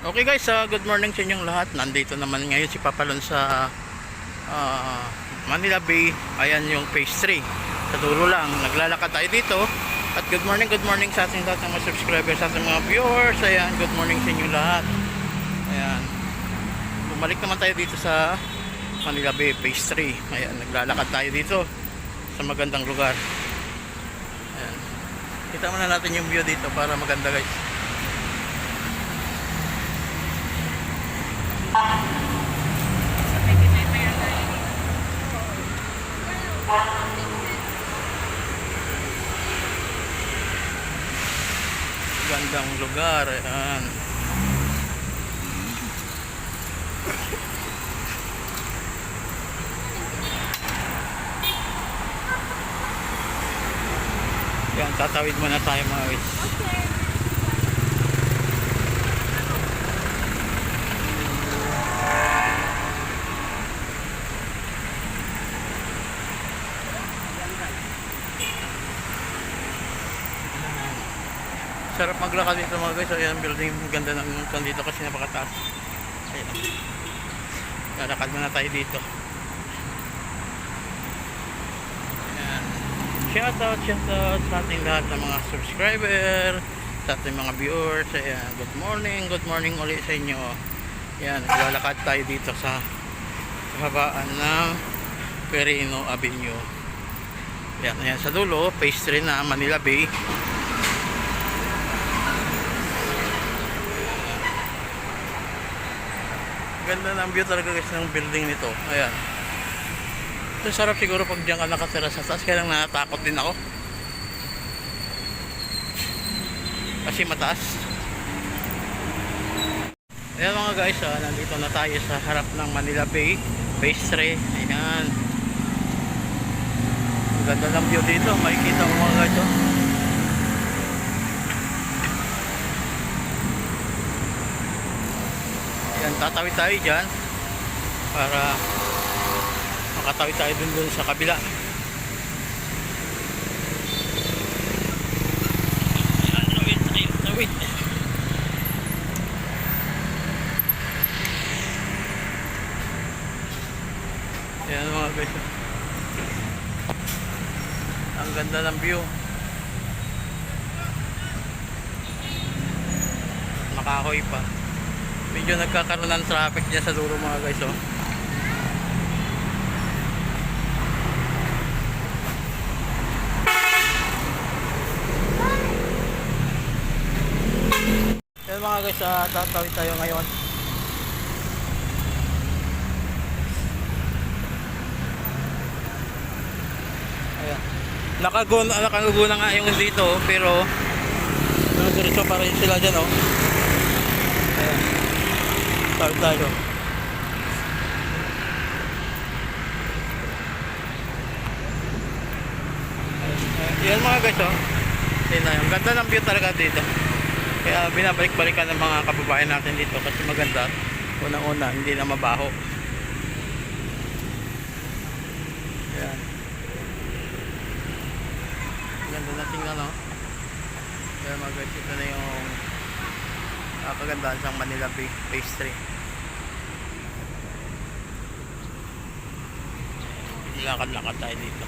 Okay guys, uh, good morning sa inyong lahat. Nandito naman ngayon si Papalon sa ah, Manila Bay. Ayan yung phase 3. Sa dulo lang. Naglalakad tayo dito. At good morning, good morning sa ating lahat ng mga subscribers, sa ating mga viewers. Ayan, good morning sa inyong lahat. Ayan. Bumalik naman tayo dito sa Manila Bay phase 3. Ayan, naglalakad tayo dito sa magandang lugar. Ayan. Kita muna natin yung view dito para maganda guys. Gandang lugar. Ayan. Yan, tatawid muna tayo mga guys. Sarap maglakad dito mga guys. Ayan, building ganda ng dito kasi napakataas. Ayan. Lalakad muna tayo dito. Ayan. Shoutout, shoutout sa ating lahat ng mga subscriber, sa ating mga viewers. Ayan, good morning, good morning ulit sa inyo. Ayan, naglalakad tayo dito sa habaan ng Perino Avenue. Ayan, ayan sa dulo, phase 3 na Manila Bay. Ganda ng view talaga guys ng building nito. Ayan. Ito sarap siguro pag diyan ka nakatira sa taas. Kaya lang natatakot din ako. Kasi mataas. Ayan mga guys, ah, nandito na tayo sa harap ng Manila Bay. 3. Ayan. Ganda ng view dito. Makikita mo mga guys. Oh. Yan, tatawid tayo dyan para makatawid tayo dun dun sa kabila. Yan, tawid tayo, tawid. Yan mga guys. Ang ganda ng view. Makahoy pa medyo nagkakaroon ng traffic dyan sa dulo mga guys oh. Yan mga guys, uh, tatawid tayo ngayon. Ayan. Nakagun, nakagugo na nga yung dito pero diretso pa rin sila dyan oh. Tawid tayo. Yan mga guys oh. Yan na, ang ganda ng view talaga dito. Kaya binabalik-balikan ng mga kababayan natin dito kasi maganda. Unang-una, hindi na mabaho. Ayan. Ganda na tingnan no. Ayan mga guys, ito na yung uh, kagandahan sa Manila Bay Phase Lakad-lakad tayo dito.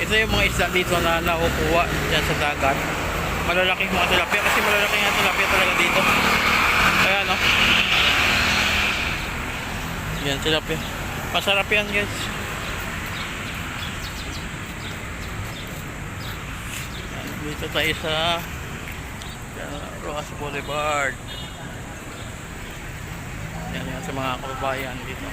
Ito yung mga isda dito na nakukuha dyan sa dagat. Malalaking mga tilapia kasi malalaking mga tilapia talaga dito. Kaya no. Yan tilapia. Masarap yan guys. Yan, Dito tayo sa Rojas Boulevard. Yan yan sa mga kababayan dito.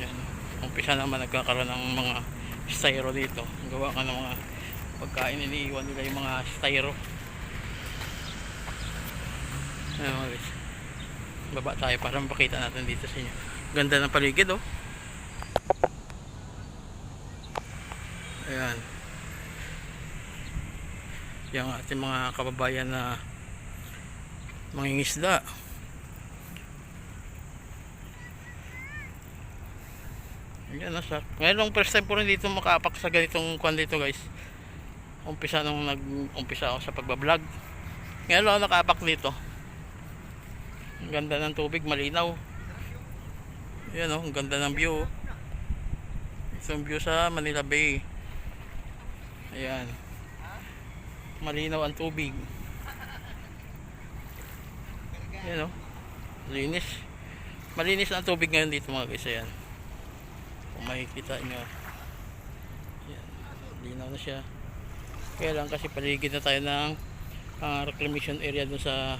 Yan. Umpisa naman nagkakaroon ng mga styro dito. Gawa ka ng mga pagkain iniiwan nila yung mga styro. Ayan mga guys. Baba tayo para mapakita natin dito sa inyo. Ganda ng paligid oh. Ayan. Yung ating mga kababayan na mangingisda. Yan na sa. Ngayon first time ko rin dito makaapak sa ganitong kwan dito guys. Umpisa nung nag-umpisa ako sa pagbablog. Ngayon lang nakaapak dito. Ang ganda ng tubig, malinaw. Yan oh, ang ganda ng view. yung view sa Manila Bay. Ayan. Malinaw ang tubig. Yan oh. Linis. Malinis ang tubig ngayon dito mga guys. Ayan. Kung makikita nyo. Ayan. Linaw na siya. Kaya lang kasi paligid na tayo ng ah, reclamation area dun sa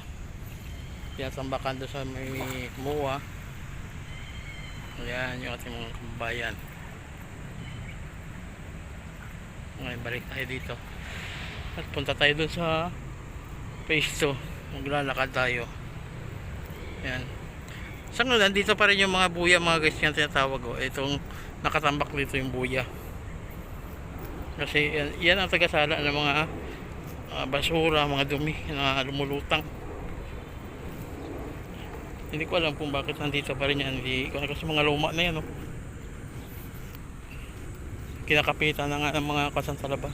tinatambakan doon sa may MUA. Ayan yung ating mga kabayan. Ngayon balik tayo dito. At punta tayo dun sa phase 2. Maglalakad tayo. Ayan. Sa ngayon, nandito pa rin yung mga buya, mga guys yung tinatawag ko. Itong nakatambak dito yung buya. Kasi yan, yan ang tagasala ng mga ah, basura, mga dumi na lumulutang. Hindi ko alam kung bakit nandito pa rin yan. Hindi ko kasi mga luma na yan. Oh. Kinakapitan na nga ng mga kasantalaba.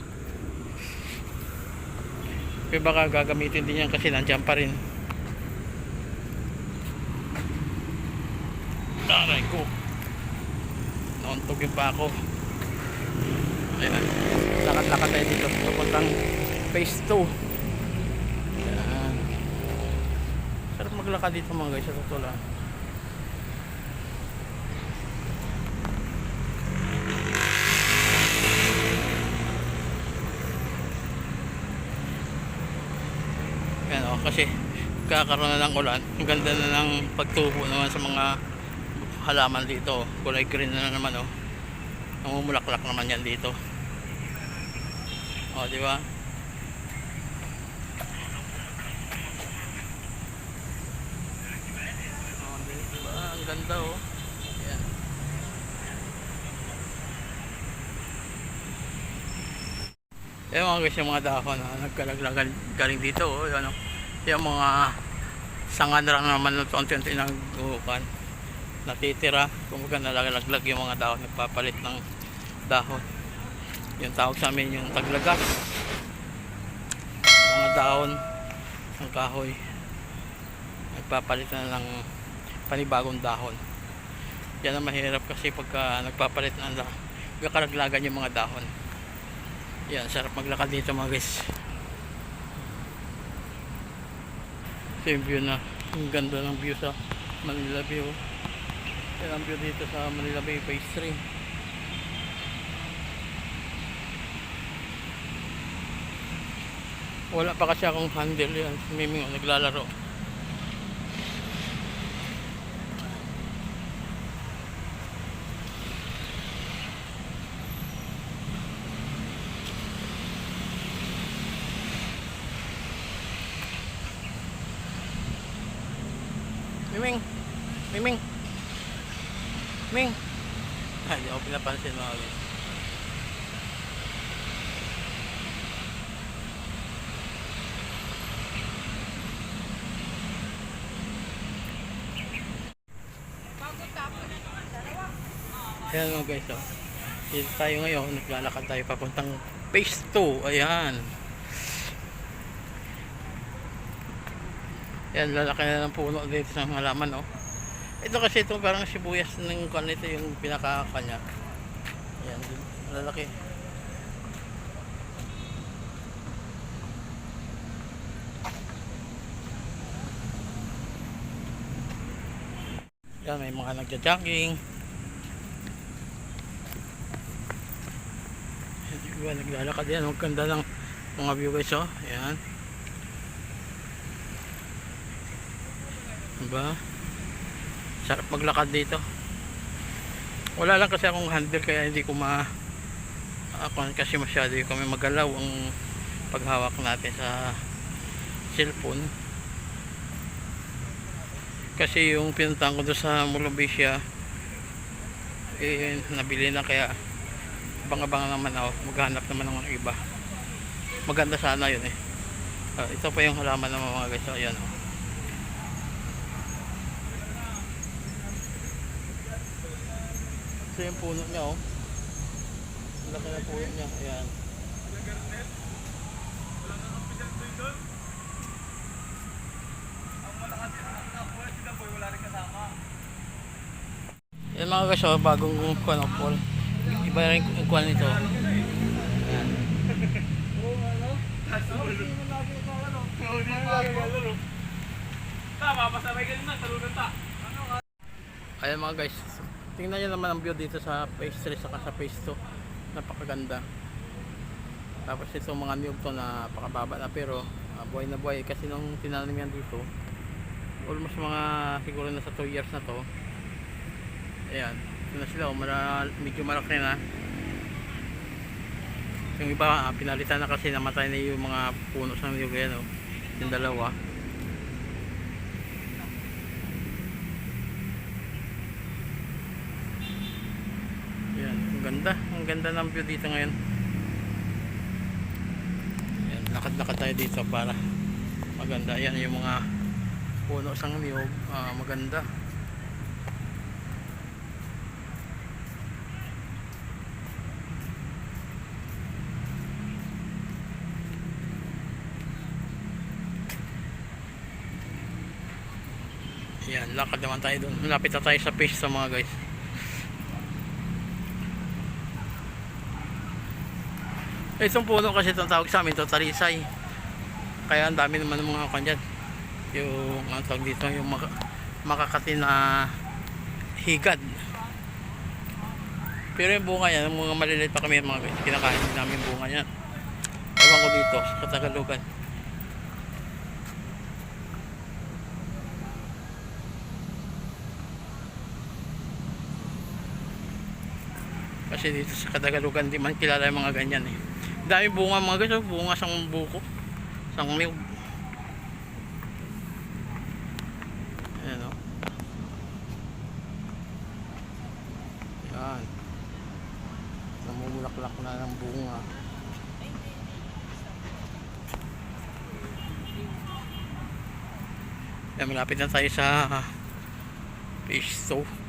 Pero baka gagamitin din yan kasi nandyan pa rin. Taray ko. Nauntog pa ako. Ayan. Lakad-lakad tayo dito. Papuntang phase 2. Ayan. Sarap maglakad dito mga guys sa totoo lang. Yan o, kasi kakaroon na ng ulan. Ang ganda na ng pagtubo naman sa mga halaman dito. Kulay green na naman o. Namumulaklak naman yan dito. O, di ba? Oh, di ba? Ang ganda oh. Yan. Yan mga guys, mga dahon na nagkalaglagan galing dito oh, yan oh. Yung mga sangan lang naman ng unti-unti nagbukan. Natitira, kumbaga nalalaglag yung mga dahon, nagpapalit ng dahon. Yung tawag sa amin yung taglagas. Mga dahon ng kahoy. Nagpapalit na ng panibagong dahon. Yan ang mahirap kasi pagka nagpapalit na ng kakalaglagan yung mga dahon. Yan sarap maglakad dito mga guys. Yung view na. Ang ganda ng view sa Manila oh. Yan ang dito sa Manila Bay phase 3 wala pa kasi akong handle yan. Miming naglalaro. Miming! Miming Ming Ay, di ako pinapansin mga guys Ayan mga guys oh. Dito tayo ngayon, naglalakad tayo papuntang phase 2. Ayan. Ayan, lalaki na ng puno dito sa halaman oh. Ito kasi ito parang sibuyas ng kanito yung pinakakanya. Ayan, lalaki. Ayan, may mga nagja-jogging. Diba, naglalakad yan. Ang ganda ng mga view guys, oh. Ayan. Diba? Sarap maglakad dito. Wala lang kasi akong handle kaya hindi ko ma ako kasi masyado kami magalaw ang paghawak natin sa cellphone. Kasi yung pinuntahan ko doon sa Molobisia eh nabili na kaya abang-abang naman ako maghanap naman ng iba maganda sana yun eh Ah, ito pa yung halaman ng mga guys ayan oh. Ito yung puno niya oh. Laki na puno niya. Ayan. Yan mga guys, oh, bagong kuwan of Paul. Iba rin yung kuwan nito. Ayan. Tama, pasabay ka na, talunan ta. Ayan mga guys, tingnan nyo naman ang view dito sa phase 3 saka sa phase 2. Napakaganda. Tapos itong mga niyog to na napakababa na pero ah, buhay na buhay kasi nung tinanim yan dito almost mga siguro na sa 2 years na to. Ayan, ito na sila, oh, mara, medyo malaki na. Yung iba ah, pinalitan na kasi namatay na yung mga puno sa niyog yan oh. Yung dalawa. Yan, ang ganda. Ang ganda ng view dito ngayon. Yan, lakad-lakad tayo dito para maganda. Yan yung mga puno sa niyog. ah, maganda. Yan, lakad naman tayo doon. Malapit na tayo sa fish sa mga guys. Itong puno kasi itong tawag sa amin, ito talisay. Kaya ang dami naman ng mga kanyan. Yung ang tawag dito, yung maka, makakati na higad. Pero yung bunga yan, mga maliliit pa kami mga kinakain namin bunga yan. Ewan ko dito, sa Katagalugan. kasi dito sa Kadagalugan di man kilala yung mga ganyan eh. Dami bunga mga guys bunga sa buko sa milk ayan o ayan. Namumulaklak na ng bunga. Ayan malapit na tayo sa phase 2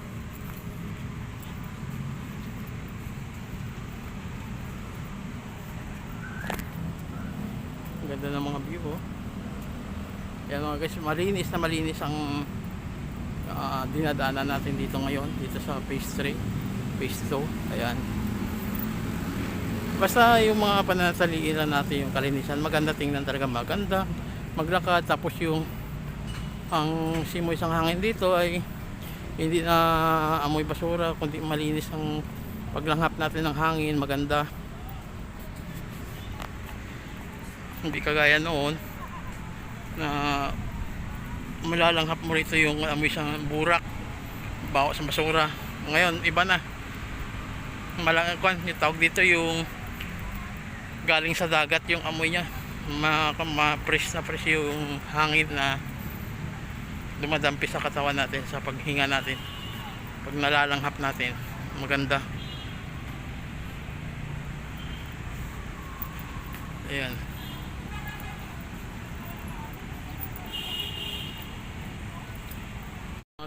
ganda ng mga view oh. Yan mga guys, malinis na malinis ang ah, dinadaanan natin dito ngayon, dito sa phase 3, phase 2. Ayan. Basta yung mga pananatalian natin yung kalinisan, maganda tingnan talaga, maganda. Maglakad tapos yung ang simoy sang hangin dito ay hindi na amoy basura kundi malinis ang paglanghap natin ng hangin maganda hindi kagaya noon na malalanghap mo rito yung amoy sa burak bawa sa basura. Ngayon iba na. Malangkwan yung tawag dito yung galing sa dagat yung amoy niya. Ma, ma na fresh yung hangin na dumadampi sa katawan natin sa paghinga natin pag nalalanghap natin. Maganda. Ayan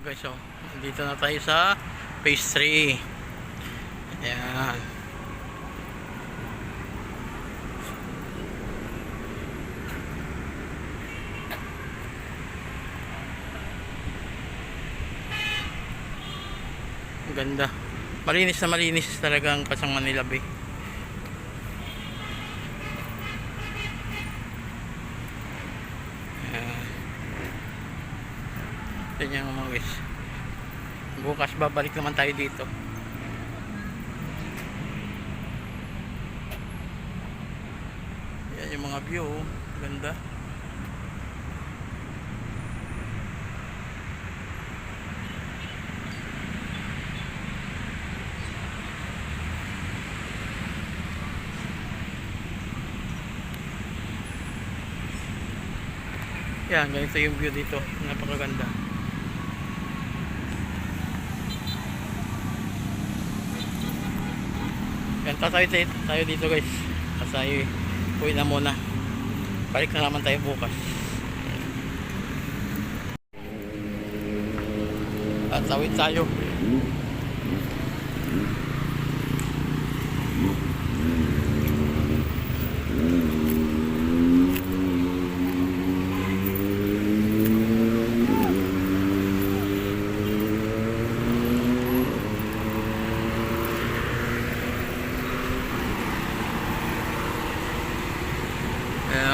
guys oh, dito na tayo sa phase 3 ayan Ang ganda. Malinis na malinis talaga ang Pasang Manila Bay. Yan yung mga guys. Bukas babalik naman tayo dito. Yan yung mga view. oh. Ganda. Yan, ganito yung view dito. Napakaganda. Yan, tatay tayo, tayo dito guys. Kasi uwi na muna. Balik na naman tayo bukas. At tawid tayo.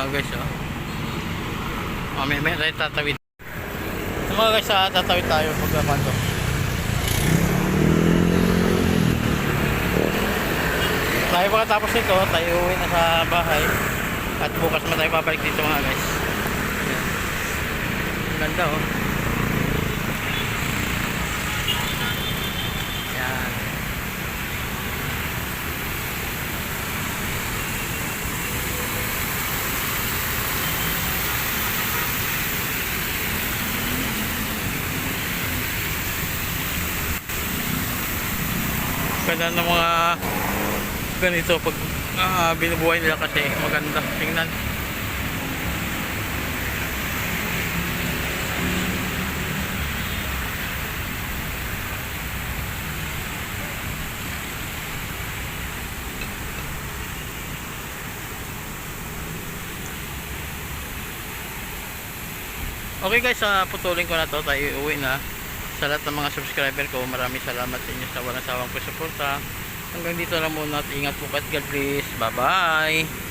mga guys oh. Oh, may may tayo tatawid. So, mga guys, ah, tatawid tayo pagkakanto. Tayo pagkatapos nito, tayo uwi na sa bahay. At bukas naman tayo babalik dito mga guys. Ganda oh. Yan. Ganda ng mga ganito pag ah, binubuhay nila kasi maganda. Tingnan. Okay guys, uh, putulin ko na to tayo uwi na sa lahat ng mga subscriber ko maraming salamat sa inyo sa walang sawang suporta hanggang dito lang muna at ingat po at God bless. Bye bye